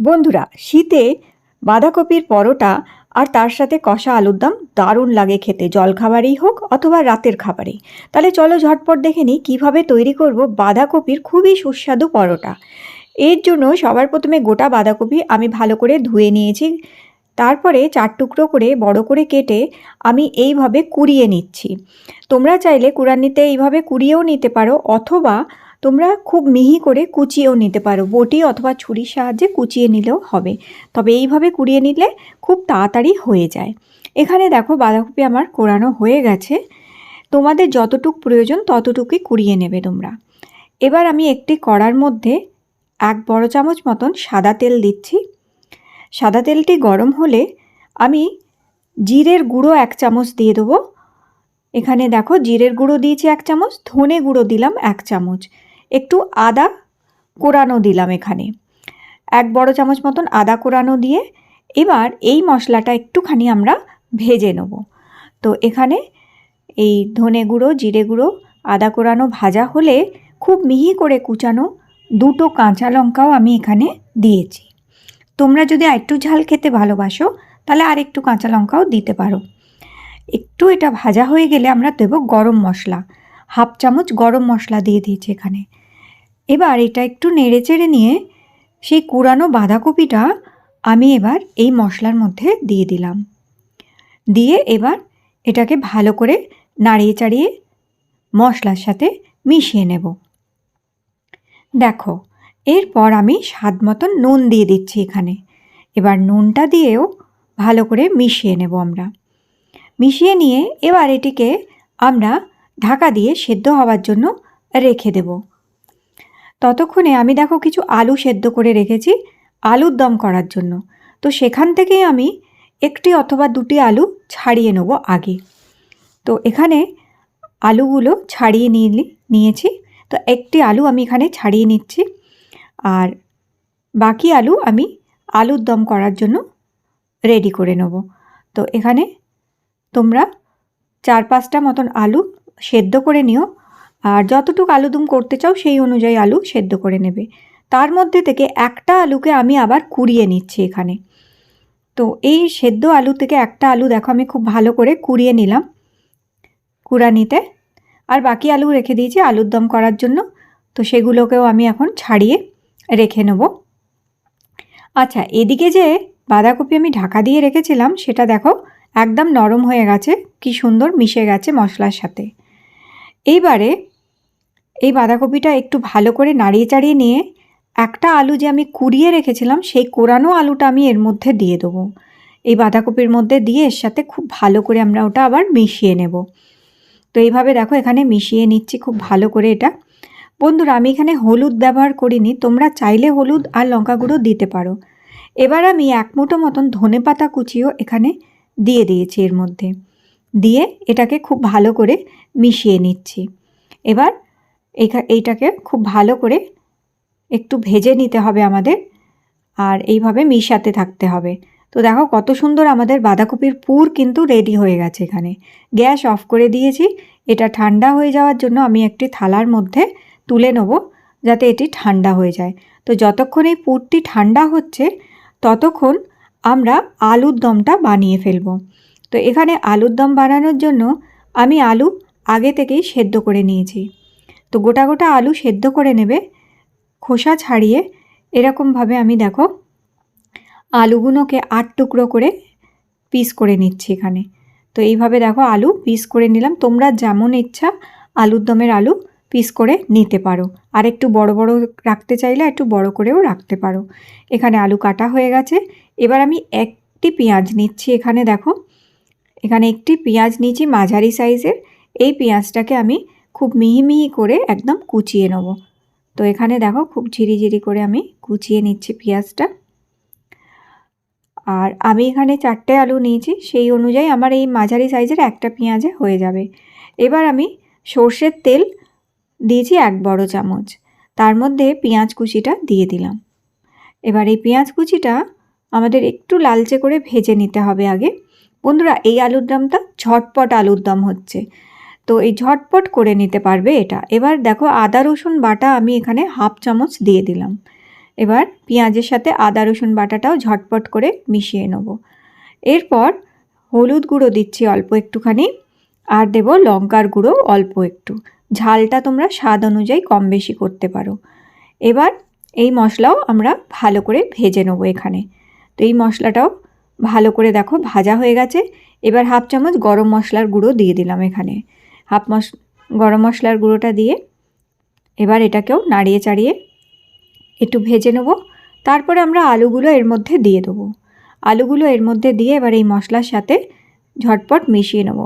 বন্ধুরা, শীতে বাঁধাকপির পরোটা আর তার সাথে কষা আলুর দম দারুণ লাগে খেতে। জলখাবারেই হোক অথবা রাতের খাবারেই। তাহলে চলো ঝটপট দেখে নিই কীভাবে তৈরি করব বাঁধাকপির খুবই সুস্বাদু পরোটা। এর জন্য সবার প্রথমে গোটা বাঁধাকপি আমি ভালো করে ধুয়ে নিয়েছি। তারপরে চার টুকরো করে বড় করে কেটে আমি এইভাবে কুড়িয়ে নিচ্ছি। তোমরা চাইলে কুড়ানিতে এইভাবে কুড়িয়েও নিতে পারো অথবা তোমরা খুব মিহি করে কুচিয়েও নিতে পারো। বটি অথবা ছুরির সাহায্যে কুচিয়ে নিলেও হবে। তবে এইভাবে কুড়িয়ে নিলে খুব তাড়াতাড়ি হয়ে যায়। এখানে দেখো বাঁধাকপি আমার কোরানো হয়ে গেছে। তোমাদের যতটুক প্রয়োজন ততটুকুই কুড়িয়ে নেবে তোমরা। এবার আমি একটি কড়ার মধ্যে এক বড় চামচ মতন সাদা তেল দিচ্ছি। সাদা তেলটি গরম হলে আমি জিরের গুঁড়ো এক চামচ দিয়ে দেবো। এখানে দেখো জিরের গুঁড়ো দিয়েছি এক চামচ, ধনে গুঁড়ো দিলাম এক চামচ। একটু আদা কোরানো দিলাম এখানে। এক বড় চামচ মতন আদা কোরানো দিয়ে এবার এই মশলাটা একটুখানি আমরা ভেজে নেব। তো এখানে এই ধনে গুঁড়ো, জিরে গুঁড়ো, আদা কোরানো ভাজা হলে খুব মিহি করে কুচানো দুটো কাঁচা লঙ্কাও আমি এখানে দিয়েছি। তোমরা যদি একটু ঝাল খেতে ভালোবাসো, তাহলে আর একটু কাঁচা লঙ্কাও দিতে পারো। একটু এটা ভাজা হয়ে গেলে আমরা দেবো গরম মশলা। হাফ চামচ গরম মশলা দিয়ে দিয়েছি এখানে। এবার এটা একটু নেড়ে চেড়ে নিয়ে সেই কুড়ানো বাঁধাকপিটা আমি এবার এই মশলার মধ্যে দিয়ে দিলাম। দিয়ে এবার এটাকে ভালো করে নাড়িয়ে চাড়িয়ে মশলার সাথে মিশিয়ে নেব। দেখো, এরপর আমি স্বাদ মতন নুন দিয়ে দিচ্ছি এখানে। এবার নুনটা দিয়েও ভালো করে মিশিয়ে নেব আমরা। মিশিয়ে নিয়ে এবার এটিকে আমরা ঢাকা দিয়ে সেদ্ধ হওয়ার জন্য রেখে দেব। ততক্ষণে আমি দেখো কিছু আলু সেদ্ধ করে রেখেছি আলুর দম করার জন্য। তো সেখান থেকেই আমি একটি অথবা দুটি আলু ছাড়িয়ে নেব আগে। তো এখানে আলুগুলো ছাড়িয়ে নিয়ে নিয়েছি। তো একটি আলু আমি এখানে ছাড়িয়ে নিচ্ছি। আর বাকি আলু আমি আলুর দম করার জন্য রেডি করে নেব। তো এখানে তোমরা চার পাঁচটা মতন আলু সেদ্ধ করে নিও। আর যতটুকু আলুদম করতে চাও সেই অনুযায়ী আলু সেদ্ধ করে নেবে। তার মধ্যে থেকে একটা আলুকে আমি আবার কুড়িয়ে নিচ্ছি এখানে। তো এই সেদ্ধ আলু থেকে একটা আলু দেখো আমি খুব ভালো করে কুড়িয়ে নিলাম কুড়ানিতে। আর বাকি আলু রেখে দিয়েছি আলুর দম করার জন্য। তো সেগুলোকেও আমি এখন ছাড়িয়ে রেখে নেব। আচ্ছা এদিকে যে বাঁধাকপি আমি ঢাকা দিয়ে রেখেছিলাম, সেটা দেখো একদম নরম হয়ে গেছে, কি সুন্দর মিশে গেছে মশলার সাথে। এইবারে এই বাঁধাকপিটা একটু ভালো করে নাড়িয়ে চাড়িয়ে নিয়ে একটা আলু যে আমি কুড়িয়ে রেখেছিলাম, সেই কোরানো আলুটা আমি এর মধ্যে দিয়ে দেবো। এই বাঁধাকপির মধ্যে দিয়ে এর সাথে খুব ভালো করে আমরা ওটা আবার মিশিয়ে নেব। তো এইভাবে দেখো এখানে মিশিয়ে নিচ্ছি খুব ভালো করে এটা। বন্ধুরা, আমি এখানে হলুদ ব্যবহার করিনি, তোমরা চাইলে হলুদ আর লঙ্কা গুঁড়ো দিতে পারো। এবার আমি এক মুঠো মতন ধনে পাতা কুচিও এখানে দিয়ে দিয়েছি এর মধ্যে। দিয়ে এটাকে খুব ভালো করে মিশিয়ে নিচ্ছি। এবার এইটাকে খুব ভালো করে একটু ভেজে নিতে হবে আমাদের আর এইভাবে মিশাতে থাকতে হবে। তো দেখো কত সুন্দর আমাদের বাঁধাকপির পুর কিন্তু রেডি হয়ে গেছে এখানে। গ্যাস অফ করে দিয়েছি। এটা ঠান্ডা হয়ে যাওয়ার জন্য আমি একটি থালার মধ্যে তুলে নেব যাতে এটি ঠান্ডা হয়ে যায়। তো যতক্ষণ এই পুরটি ঠান্ডা হচ্ছে ততক্ষণ আমরা আলুর দমটা বানিয়ে ফেলব। তো এখানে আলুর দম বানানোর জন্য আমি আলু আগে থেকেই সেদ্ধ করে নিয়েছি। তো গোটা গোটা আলু সেদ্ধ করে নেবে, খোসা ছাড়িয়ে এরকমভাবে আমি দেখো আলুগুলোকে আট টুকরো করে পিস করে নিচ্ছি এখানে। তো এইভাবে দেখো আলু পিস করে নিলাম, তোমরা যেমন ইচ্ছা আলুর দমের আলু পিস করে নিতে পারো। আর একটু বড় বড় রাখতে চাইলে একটু বড় করেও রাখতে পারো। এখানে আলু কাটা হয়ে গেছে, এবার আমি একটি পেঁয়াজ নিচ্ছি এখানে দেখো। এখানে একটি পেঁয়াজ নিয়েছি মাঝারি সাইজের এই পেঁয়াজটাকে আমি খুব মিহি মিহি করে একদম কুচিয়ে নেব। তো এখানে দেখো খুব ঝিরিঝিরি করে আমি কুচিয়ে নিচ্ছি পেঁয়াজটা। আর আমি এখানে চারটে আলু নিয়েছি, সেই অনুযায়ী আমার এই মাঝারি সাইজের একটা পেঁয়াজে হয়ে যাবে। এবার আমি সর্ষের তেল দিয়েছি এক বড় চামচ। তার মধ্যে পেঁয়াজ কুচিটা দিয়ে দিলাম। এবার এই পেঁয়াজ কুচিটা আমাদের একটু লালচে করে ভেজে নিতে হবে আগে। বন্ধুরা, এই আলুর দমটা ঝটপট আলুর দম হচ্ছে। তো এই ঝটপট করে নিতে পারবে এটা। এবার দেখো আদা, রসুন বাটা আমি এখানে হাফ চামচ দিয়ে দিলাম। এবার পেঁয়াজের সাথে আদা, রসুন বাটাটাও ঝটপট করে মিশিয়ে নেব। এরপর হলুদ গুঁড়ো দিচ্ছি অল্প একটুখানি আর দেব লঙ্কার গুঁড়ো অল্প একটু। ঝালটা তোমরা স্বাদ অনুযায়ী কম বেশি করতে পারো। এবার এই মশলাও আমরা ভালো করে ভেজে নেব এখানে। তো এই মশলাটাও ভালো করে দেখো ভাজা হয়ে গেছে। এবার হাফ চামচ গরম মশলার গুঁড়ো দিয়ে দিলাম এখানে। হাফ মশ গরম মশলার গুঁড়োটা দিয়ে এবার এটাকেও নাড়িয়ে চাড়িয়ে একটু ভেজে নেব। তারপরে আমরা আলুগুলো এর মধ্যে দিয়ে দেবো। আলুগুলো এর মধ্যে দিয়ে এবার এই মশলার সাথে ঝটপট মিশিয়ে নেব।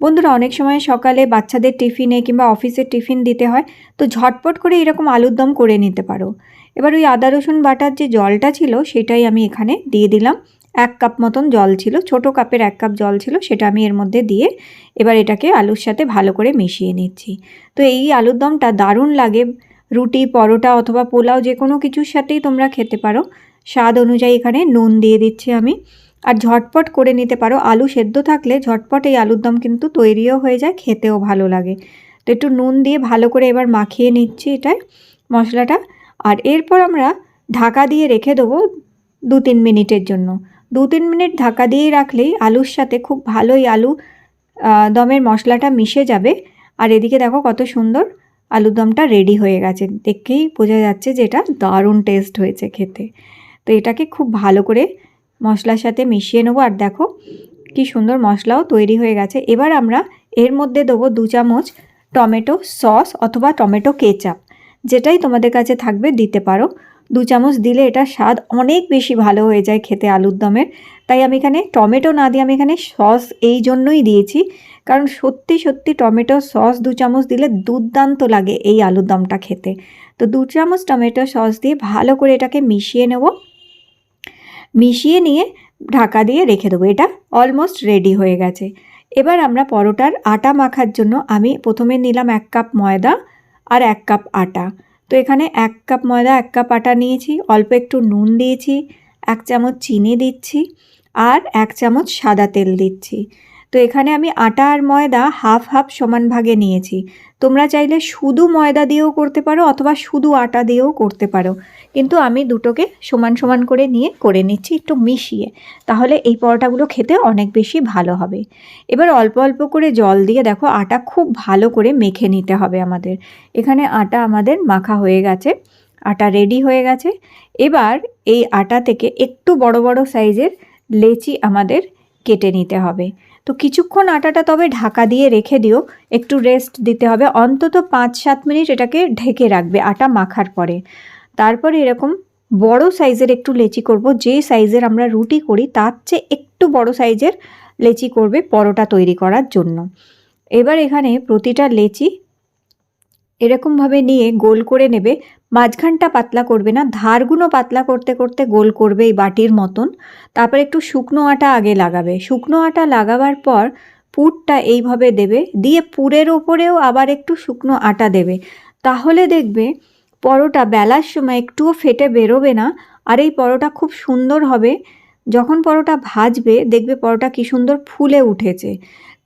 বন্ধুরা, অনেক সময় সকালে বাচ্চাদের টিফিনে কিংবা অফিসের টিফিন দিতে হয়, তো ঝটপট করে এরকম আলুর দম করে নিতে পারো। এবার ওই আদা রসুন বাটার যে জলটা ছিল, সেটাই আমি এখানে দিয়ে দিলাম। এক কাপ মতন জল ছিল, ছোট কাপের এক কাপ জল ছিল, সেটা আমি এর মধ্যে দিয়ে এবার এটাকে আলুর সাথে ভালো করে মিশিয়ে নিচ্ছি। তো এই আলুর দমটা দারুণ লাগে। রুটি, পরোটা অথবা পোলাও যে কোনো কিছুর সাথেই তোমরা খেতে পারো। স্বাদ অনুযায়ী এখানে নুন দিয়ে দিচ্ছি আমি। আর ঝটপট করে নিতে পারো, আলু সেদ্ধ থাকলে ঝটপট এই আলুর দম কিন্তু তৈরিও হয়ে যায়, খেতেও ভালো লাগে। তো একটু নুন দিয়ে ভালো করে এবার মাখিয়ে নিচ্ছি এটায় মশলাটা। আর এরপর আমরা ঢাকা দিয়ে রেখে দেবো দু তিন মিনিটের জন্য। দু তিন মিনিট ঢাকা দিয়ে রাখলেই আলুর সাথে খুব ভালোই আলু দমের মশলাটা মিশে যাবে। আর এদিকে দেখো কত সুন্দর আলুর দমটা রেডি হয়ে গেছে। দেখেই বোঝা যাচ্ছে যে এটা দারুণ টেস্ট হয়েছে খেতে। তো এটাকে খুব ভালো করে মশলার সাথে মিশিয়ে নেব। আর দেখো কি সুন্দর মশলাও তৈরি হয়ে গেছে। এবার আমরা এর মধ্যে দেবো দু চামচ টমেটো সস অথবা টমেটো কেচাপ, যেটাই তোমাদের কাছে থাকবে দিতে পারো। দু চামচ দিলে এটা স্বাদ অনেক বেশি ভালো হয়ে যায় খেতে আলুর দমের। তাই আমি এখানে টমেটো না দিয়ে আমি এখানে সস এই জন্যই দিয়েছি। কারণ সত্যি সত্যি টমেটো সস দু চামচ দিলে দুর্দান্ত লাগে এই আলুর দমটা খেতে। তো দু চামচ টমেটো সস দিয়ে ভালো করে এটাকে মিশিয়ে নেব। মিশিয়ে নিয়ে ঢাকা দিয়ে রেখে দেবো। এটা অলমোস্ট রেডি হয়ে গেছে। এবার আমরা পরোটার আটা মাখার জন্য আমি প্রথমে নিলাম এক কাপ ময়দা আর এক কাপ আটা। তো এখানে এক কাপ ময়দা, এক কাপ আটা নিয়েছি, অল্প একটু নুন দিয়েছি, এক চামচ চিনি দিচ্ছি আর এক চামচ সাদা তেল দিচ্ছি। তো এখানে আমি আটা আর ময়দা হাফ হাফ সমান ভাগে নিয়েছি। তোমরা চাইলে শুধু ময়দা দিয়েও করতে পারো অথবা শুধু আটা দিয়েও করতে পারো। কিন্তু আমি দুটোকে সমান সমান করে নিয়ে করে নিচ্ছি একটু মিশিয়ে। তাহলে এই পরোটাগুলো খেতে অনেক বেশি ভালো হবে। এবার অল্প অল্প করে জল দিয়ে দেখো আটা খুব ভালো করে মেখে নিতে হবে আমাদের। এখানে আটা আমাদের মাখা হয়ে গেছে, আটা রেডি হয়ে গেছে। এবার এই আটা থেকে একটু বড় বড় সাইজের লেচি আমাদের কেটে নিতে হবে। তো কিছুক্ষণ আটাটা তবে ঢাকা দিয়ে রেখে দিও। একটু রেস্ট দিতে হবে। অন্তত পাঁচ সাত মিনিট এটাকে ঢেকে রাখবে আটা মাখার পরে। তারপরে এরকম বড় সাইজের একটু লেচি করব। যে সাইজের আমরা রুটি করি, তার চেয়ে একটু বড় সাইজের লেচি করবে পরোটা তৈরি করার জন্য। এবার এখানে প্রতিটা লেচি এরকমভাবে নিয়ে গোল করে নেবে। মাঝখানটা পাতলা করবে না, ধারগুলো পাতলা করতে করতে গোল করবে এই বাটির মতন। তারপর একটু শুকনো আটা আগে লাগাবে। শুকনো আটা লাগাবার পর পুরটা এইভাবে দেবে। দিয়ে পুরের ওপরেও আবার একটু শুকনো আটা দেবে। তাহলে দেখবে পরোটা বেলার সময় একটুও ফেটে বেরোবে না আর এই পরোটা খুব সুন্দর হবে। যখন পরোটা ভাজবে, দেখবে পরোটা কি সুন্দর ফুলে উঠেছে।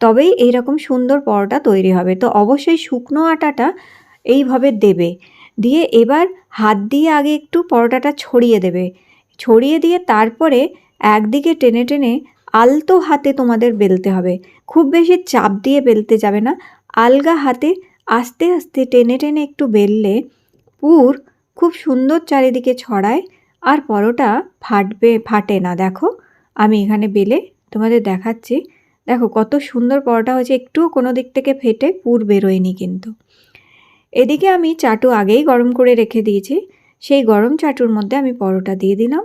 তবেই এইরকম সুন্দর পরোটা তৈরি হবে। তো অবশ্যই শুকনো আটাটা এইভাবে দেবে। দিয়ে এবার হাত দিয়ে আগে একটু পরোটাটা ছড়িয়ে দেবে। ছড়িয়ে দিয়ে তারপরে একদিকে টেনে টেনে আলতো হাতে তোমাদের বেলতে হবে। খুব বেশি চাপ দিয়ে বেলতে যাবে না। আলগা হাতে আস্তে আস্তে টেনে টেনে একটু বেললে পুর খুব সুন্দর চারিদিকে ছড়ায় আর পরোটা ফাটবে, ফাটে না। দেখো, আমি এখানে বেলে তোমাদের দেখাচ্ছি। দেখো, কত সুন্দর পরোটা হয়েছে। একটুও কোনো দিক থেকে ফেটে পুর বেরোয়নি কিন্তু। এদিকে আমি চাটু আগেই গরম করে রেখে দিয়েছি। সেই গরম চাটুর মধ্যে আমি পরোটা দিয়ে দিলাম।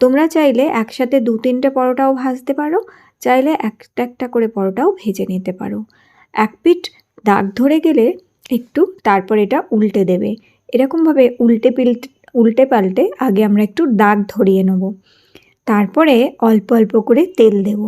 তোমরা চাইলে একসাথে দু তিনটে পরোটাও ভাজতে পারো, চাইলে একটা একটা করে পরোটাও ভেজে নিতে পারো। এক পিঠ দাগ ধরে গেলে একটু তারপর এটা উল্টে দেবে। এরকমভাবে উল্টে পিল্টে, উল্টে পাল্টে আগে আমরা একটু দাগ ধরিয়ে নেব। তারপরে অল্প অল্প করে তেল দেব।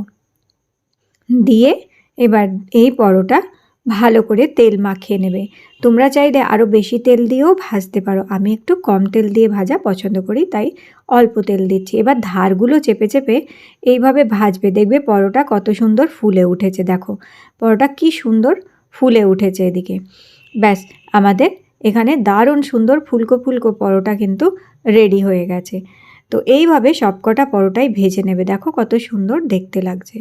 দিয়ে এবার এই পরোটা ভালো করে তেল মাখিয়ে নেবে। তোমরা চাইলে আরও বেশি তেল দিয়েও ভাজতে পারো। আমি একটু কম তেল দিয়ে ভাজা পছন্দ করি, তাই অল্প তেল দিচ্ছি। এবার ধারগুলো চেপে চেপে এইভাবে ভাজবে। দেখবে পরোটা কত সুন্দর ফুলে উঠেছে, দেখো। পরোটা কি সুন্দর ফুলে উঠেছে এদিকে। ব্যাস, আমাদের এখানে দারুণ সুন্দর ফুলকো ফুলকো পরোটা কিন্তু রেডি হয়ে গেছে। তো এইভাবে সবকটা পরোটাই ভেজে নেবে। দেখো কত সুন্দর দেখতে লাগছে।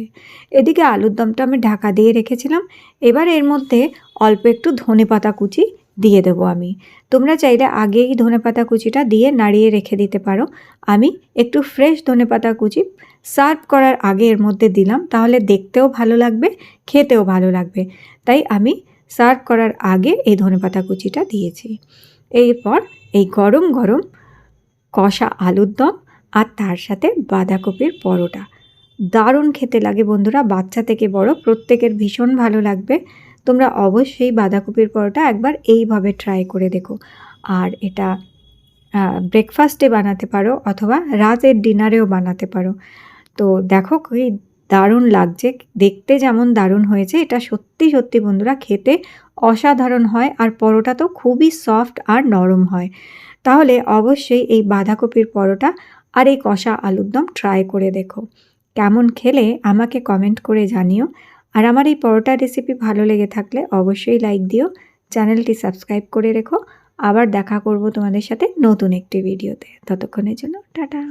এদিকে আলুর দমটা আমি ঢাকা দিয়ে রেখেছিলাম। এবার এর মধ্যে অল্প একটু ধনে পাতা কুচি দিয়ে দেবো আমি। তোমরা চাইলে আগেই ধনে পাতা কুচিটা দিয়ে নাড়িয়ে রেখে দিতে পারো। আমি একটু ফ্রেশ ধনে পাতা কুচি সার্ভ করার আগে এর মধ্যে দিলাম, তাহলে দেখতেও ভালো লাগবে, খেতেও ভালো লাগবে। তাই আমি সার্ভ করার আগে এই ধনেপাতা কুচিটা দিয়েছি। এরপর এই গরম গরম কষা আলুর দম আর তার সাথে বাঁধাকপির পরোটা। দারুণ খেতে লাগে বন্ধুরা, বাচ্চা থেকে বড়, প্রত্যেকের ভীষণ ভালো লাগবে। তোমরা অবশ্যই বাঁধাকপির পরোটা একবার এইভাবে ট্রাই করে দেখো। আর এটা ব্রেকফাস্টে বানাতে পারো অথবা রাতের ডিনারেও বানাতে পারো। তো দেখো কি দারুণ লাগছে, দেখতে যেমন দারুণ হয়েছে, এটা সত্যি সত্যি বন্ধুরা খেতে অসাধারণ হয় আর পরোটা তো খুবই সফট আর নরম হয়। তাহলে অবশ্যই এই বাঁধাকপির পরোটা আর এই কষা আলুর দম ট্রাই করে দেখো। কেমন খেলে আমাকে কমেন্ট করে জানিও। আর আমার এই পরোটা রেসিপি ভালো লেগে থাকলে অবশ্যই লাইক দিও। চ্যানেলটি সাবস্ক্রাইব করে রেখো। আবার দেখা করব তোমাদের সাথে নতুন একটি ভিডিওতে ততক্ষণের জন্য টাটা।